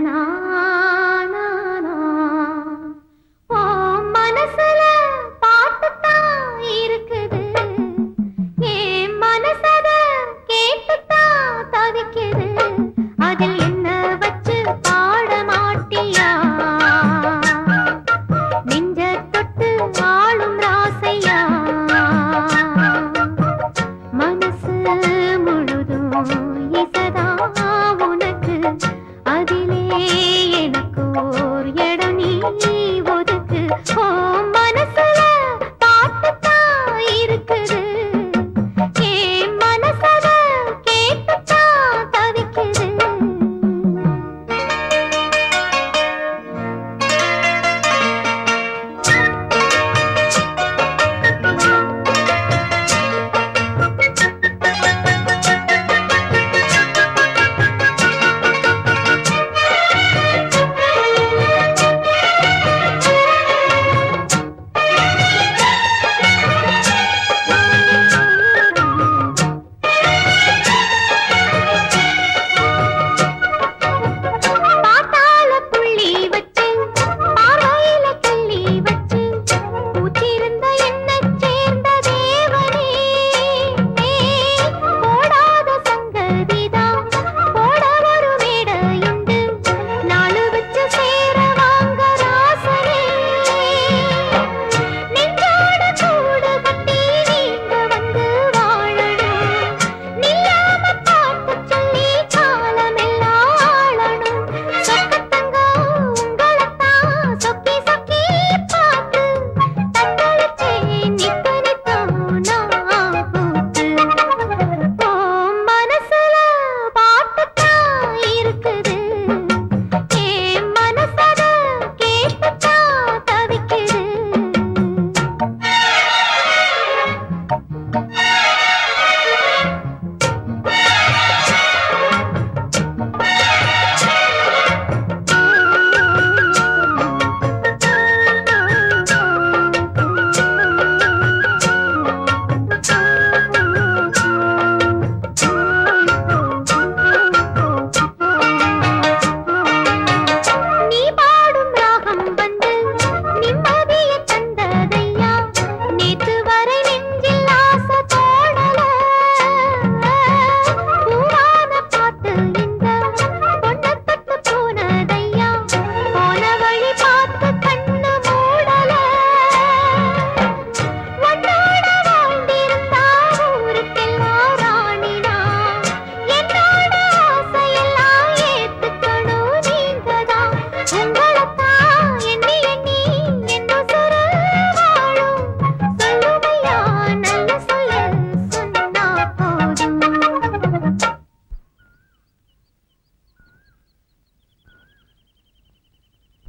நான்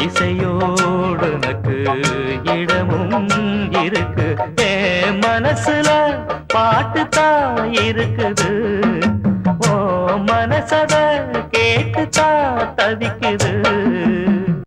இசையோடனுக்கு இடமும் இருக்கு. ஏ மனசுல பாட்டு தான் இருக்குது. ஓ மனசத கேட்டு தான் தவிக்குது.